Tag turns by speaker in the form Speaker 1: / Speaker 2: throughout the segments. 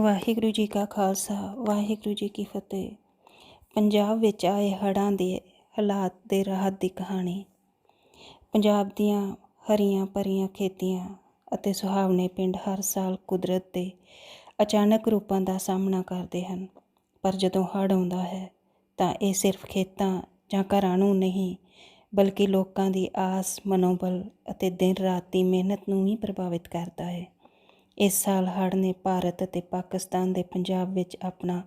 Speaker 1: ਵਾਹਿਗੁਰੂ ਜੀ ਕਾ ਖਾਲਸਾ, ਵਾਹਿਗੁਰੂ ਜੀ ਕੀ ਫਤਿਹ। ਪੰਜਾਬ ਵਿੱਚ ਆਏ ਹੜ੍ਹਾਂ ਦੇ ਹਾਲਾਤ ਦੇ ਰਾਹਤ ਦੀ ਕਹਾਣੀ। ਪੰਜਾਬ ਦੀਆਂ ਹਰੀਆਂ ਭਰੀਆਂ ਖੇਤੀਆਂ ਅਤੇ ਸੁਹਾਵਣੇ ਪਿੰਡ ਹਰ ਸਾਲ ਕੁਦਰਤ ਦੇ ਅਚਾਨਕ ਰੂਪਾਂ ਦਾ ਸਾਹਮਣਾ ਕਰਦੇ ਹਨ। ਪਰ ਜਦੋਂ ਹੜ੍ਹ ਆਉਂਦਾ ਹੈ, ਤਾਂ ਇਹ ਸਿਰਫ ਖੇਤਾਂ ਜਾਂ ਘਰਾਂ ਨੂੰ ਨਹੀਂ, ਬਲਕਿ ਲੋਕਾਂ ਦੀ ਆਸ, ਮਨੋਬਲ ਅਤੇ ਦਿਨ ਰਾਤ ਦੀ ਮਿਹਨਤ ਨੂੰ ਵੀ ਪ੍ਰਭਾਵਿਤ ਕਰਦਾ ਹੈ। ਇਸ ਸਾਲ ਹੜ੍ਹ ਨੇ ਭਾਰਤ ਅਤੇ ਪਾਕਿਸਤਾਨ ਦੇ ਪੰਜਾਬ ਵਿੱਚ ਆਪਣਾ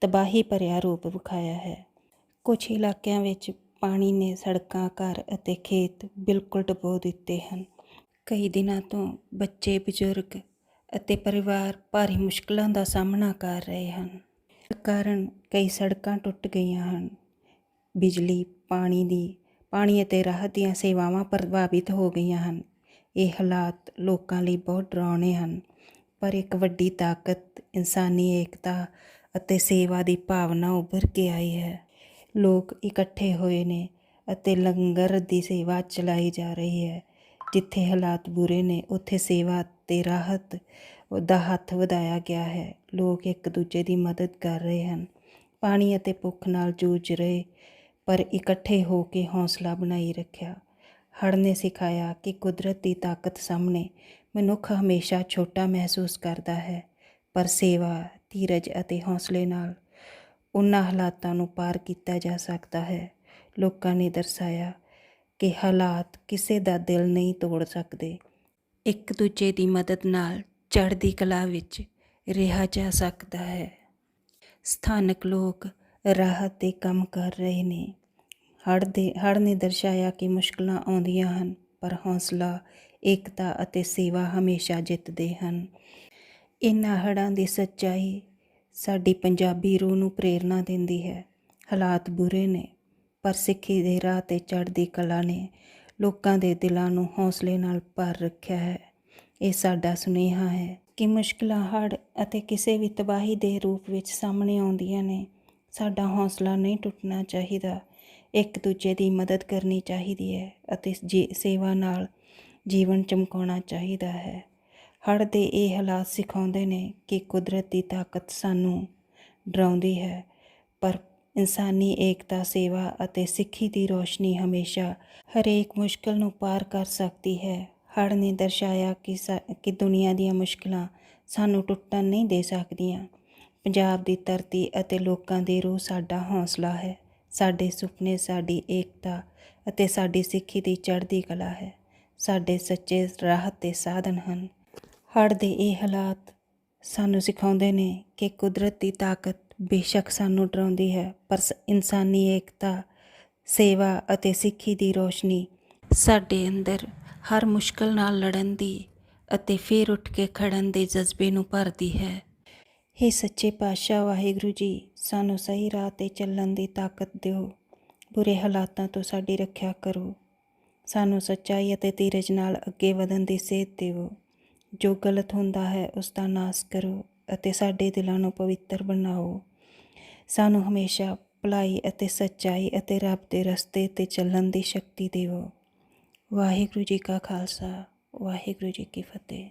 Speaker 1: ਤਬਾਹੀ ਭਰਿਆ ਰੂਪ ਵਿਖਾਇਆ ਹੈ। ਕੁਝ ਇਲਾਕਿਆਂ ਵਿੱਚ ਪਾਣੀ ਨੇ ਸੜਕਾਂ, ਘਰ ਅਤੇ ਖੇਤ ਬਿਲਕੁਲ ਡੁਬੋ ਦਿੱਤੇ ਹਨ। ਕਈ ਦਿਨਾਂ ਤੋਂ ਬੱਚੇ, ਬਜ਼ੁਰਗ ਅਤੇ ਪਰਿਵਾਰ ਭਾਰੀ ਮੁਸ਼ਕਲਾਂ ਦਾ ਸਾਹਮਣਾ ਕਰ ਰਹੇ ਹਨ। ਕਾਰਨ ਕਈ ਸੜਕਾਂ ਟੁੱਟ ਗਈਆਂ ਹਨ। ਬਿਜਲੀ, ਪਾਣੀ ਦੀ, ਪਾਣੀ ਅਤੇ ਰਾਹਤ ਦੀਆਂ ਸੇਵਾਵਾਂ ਪ੍ਰਭਾਵਿਤ ਹੋ ਗਈਆਂ ਹਨ। ਇਹ ਹਾਲਾਤ ਲੋਕਾਂ ਲਈ ਬਹੁਤ ਡਰਾਉਣੇ ਹਨ। ਪਰ ਇੱਕ ਵੱਡੀ ਤਾਕਤ, ਇਨਸਾਨੀ ਏਕਤਾ ਅਤੇ ਸੇਵਾ ਦੀ ਭਾਵਨਾ ਉੱਭਰ ਕੇ ਆਈ ਹੈ। ਲੋਕ ਇਕੱਠੇ ਹੋਏ ਨੇ ਅਤੇ ਲੰਗਰ ਦੀ ਸੇਵਾ ਚਲਾਈ ਜਾ ਰਹੀ ਹੈ, ਜਿੱਥੇ ਹਾਲਾਤ ਬੁਰੇ ਨੇ, ਉੱਥੇ ਸੇਵਾ ਤੇ ਰਾਹਤ ਦਾ ਹੱਥ ਵਧਾਇਆ ਗਿਆ ਹੈ। ਲੋਕ ਇੱਕ ਦੂਜੇ ਦੀ ਮਦਦ ਕਰ ਰਹੇ ਹਨ। ਪਾਣੀ ਅਤੇ ਭੁੱਖ ਨਾਲ ਜੂਝ ਰਹੇ, ਪਰ ਇਕੱਠੇ ਹੋ ਕੇ ਹੌਸਲਾ ਬਣਾਈ ਰੱਖਿਆ। ਹੜ੍ਹ ਨੇ ਸਿਖਾਇਆ ਕਿ ਕੁਦਰਤ ਦੀ ਤਾਕਤ ਸਾਹਮਣੇ ਮਨੁੱਖ ਹਮੇਸ਼ਾ ਛੋਟਾ ਮਹਿਸੂਸ ਕਰਦਾ ਹੈ, ਪਰ ਸੇਵਾ, ਧੀਰਜ ਅਤੇ ਹੌਸਲੇ ਨਾਲ ਉਹਨਾਂ ਹਾਲਾਤਾਂ ਨੂੰ ਪਾਰ ਕੀਤਾ ਜਾ ਸਕਦਾ ਹੈ। ਲੋਕਾਂ ਨੇ ਦਰਸਾਇਆ ਕਿ ਹਾਲਾਤ ਕਿਸੇ ਦਾ ਦਿਲ ਨਹੀਂ ਤੋੜ ਸਕਦੇ। ਇੱਕ ਦੂਜੇ ਦੀ ਮਦਦ ਨਾਲ ਚੜ੍ਹਦੀ ਕਲਾ ਵਿੱਚ ਰਿਹਾ ਜਾ ਸਕਦਾ ਹੈ। ਸਥਾਨਕ ਲੋਕ ਰਾਹਤ ਦੇ ਕੰਮ ਕਰ ਰਹੇ ਨੇ। ਹੜ੍ਹ ਦੇ, ਹੜ੍ਹ ਨੇ ਦਰਸਾਇਆ ਕਿ ਮੁਸ਼ਕਲਾਂ ਆਉਂਦੀਆਂ ਹਨ, ਪਰ ਹੌਸਲਾ, ਏਕਤਾ ਅਤੇ ਸੇਵਾ ਹਮੇਸ਼ਾ ਜਿੱਤਦੇ ਹਨ। ਇਨ੍ਹਾਂ ਹੜ੍ਹਾਂ ਦੀ ਸੱਚਾਈ ਸਾਡੀ ਪੰਜਾਬੀ ਰੂਹ ਨੂੰ ਪ੍ਰੇਰਣਾ ਦਿੰਦੀ ਹੈ। ਹਾਲਾਤ ਬੁਰੇ ਨੇ, ਪਰ ਸਿੱਖੀ ਦੇ ਰਾਹ ਤੇ ਚੜ੍ਹਦੀ ਕਲਾ ਨੇ ਲੋਕਾਂ ਦੇ ਦਿਲਾਂ ਨੂੰ ਹੌਸਲੇ ਨਾਲ ਭਰ ਰੱਖਿਆ ਹੈ। ਇਹ ਸਾਡਾ ਸੁਨੇਹਾ ਹੈ ਕਿ ਮੁਸ਼ਕਲਾਂ ਹੜ੍ਹ ਅਤੇ ਕਿਸੇ ਵੀ ਤਬਾਹੀ ਦੇ ਰੂਪ ਵਿੱਚ ਸਾਹਮਣੇ ਆਉਂਦੀਆਂ ਨੇ। ਸਾਡਾ ਹੌਸਲਾ ਨਹੀਂ ਟੁੱਟਣਾ ਚਾਹੀਦਾ। ਇੱਕ ਦੂਜੇ ਦੀ ਮਦਦ ਕਰਨੀ ਚਾਹੀਦੀ ਹੈ ਅਤੇ ਜੀ ਸੇਵਾ ਨਾਲ ਜੀਵਨ ਚਮਕਾਉਣਾ ਚਾਹੀਦਾ ਹੈ। ਹੜ੍ਹ ਦੇ ਇਹ ਹਾਲਾਤ ਸਿਖਾਉਂਦੇ ਨੇ ਕਿ ਕੁਦਰਤ ਦੀ ਤਾਕਤ ਸਾਨੂੰ ਡਰਾਉਂਦੀ ਹੈ, ਪਰ ਇਨਸਾਨੀ ਏਕਤਾ, ਸੇਵਾ ਅਤੇ ਸਿੱਖੀ ਦੀ ਰੋਸ਼ਨੀ ਹਮੇਸ਼ਾ ਹਰੇਕ ਮੁਸ਼ਕਲ ਨੂੰ ਪਾਰ ਕਰ ਸਕਦੀ ਹੈ। ਹੜ੍ਹ ਨੇ ਦਰਸਾਇਆ ਕਿ ਕਿ ਦੁਨੀਆ ਦੀਆਂ ਮੁਸ਼ਕਲਾਂ ਸਾਨੂੰ ਟੁੱਟਣ ਨਹੀਂ ਦੇ ਸਕਦੀਆਂ। ਪੰਜਾਬ ਦੀ ਧਰਤੀ ਅਤੇ ਲੋਕਾਂ ਦੀ ਰੂਹ ਸਾਡਾ ਹੌਸਲਾ ਹੈ। ਸਾਡੇ ਸੁਪਨੇ, ਸਾਡੀ ਏਕਤਾ ਅਤੇ ਸਾਡੀ ਸਿੱਖੀ ਦੀ ਚੜ੍ਹਦੀ ਕਲਾ ਹੈ। ਸਾਡੇ ਸੱਚੇ ਰਾਹਤ ਦੇ ਸਾਧਨ ਹਨ। ਹੜ੍ਹ ਦੇ ਇਹ ਹਾਲਾਤ ਸਾਨੂੰ ਸਿਖਾਉਂਦੇ ਨੇ ਕਿ ਕੁਦਰਤ ਦੀ ਤਾਕਤ ਬੇਸ਼ੱਕ ਸਾਨੂੰ ਡਰਾਉਂਦੀ ਹੈ, ਪਰ ਇਨਸਾਨੀ ਏਕਤਾ, ਸੇਵਾ ਅਤੇ ਸਿੱਖੀ ਦੀ ਰੋਸ਼ਨੀ ਸਾਡੇ ਅੰਦਰ ਹਰ ਮੁਸ਼ਕਲ ਨਾਲ ਲੜਨ ਦੀ ਅਤੇ ਫੇਰ ਉੱਠ ਕੇ ਖੜਨ ਦੇ ਜਜ਼ਬੇ ਨੂੰ ਭਰਦੀ ਹੈ। ਹੇ ਸੱਚੇ ਪਾਤਸ਼ਾਹ ਵਾਹਿਗੁਰੂ ਜੀ, ਸਾਨੂੰ ਸਹੀ ਰਾਹ ਤੇ ਚੱਲਣ ਦੀ ਤਾਕਤ ਦਿਓ। ਬੁਰੇ ਹਾਲਾਤਾਂ ਤੋਂ ਸਾਡੀ ਰੱਖਿਆ ਕਰੋ। ਸਾਨੂੰ ਸੱਚਾਈ ਅਤੇ ਧੀਰਜ ਨਾਲ ਅੱਗੇ ਵਧਣ ਦੀ ਸੇਧ ਦਿਓ। ਜੋ ਗਲਤ ਹੁੰਦਾ ਹੈ, ਉਸ ਦਾ ਨਾਸ ਕਰੋ ਅਤੇ ਸਾਡੇ ਦਿਲਾਂ ਨੂੰ ਪਵਿੱਤਰ ਬਣਾਓ। ਸਾਨੂੰ ਹਮੇਸ਼ਾ ਭਲਾਈ ਅਤੇ ਸੱਚਾਈ ਅਤੇ ਰੱਬ ਦੇ ਰਸਤੇ ਤੇ ਚੱਲਣ ਦੀ ਸ਼ਕਤੀ ਦਿਓ। ਵਾਹਿਗੁਰੂ ਜੀ ਕਾ ਖਾਲਸਾ, ਵਾਹਿਗੁਰੂ ਜੀ ਕੀ ਫਤਿਹ।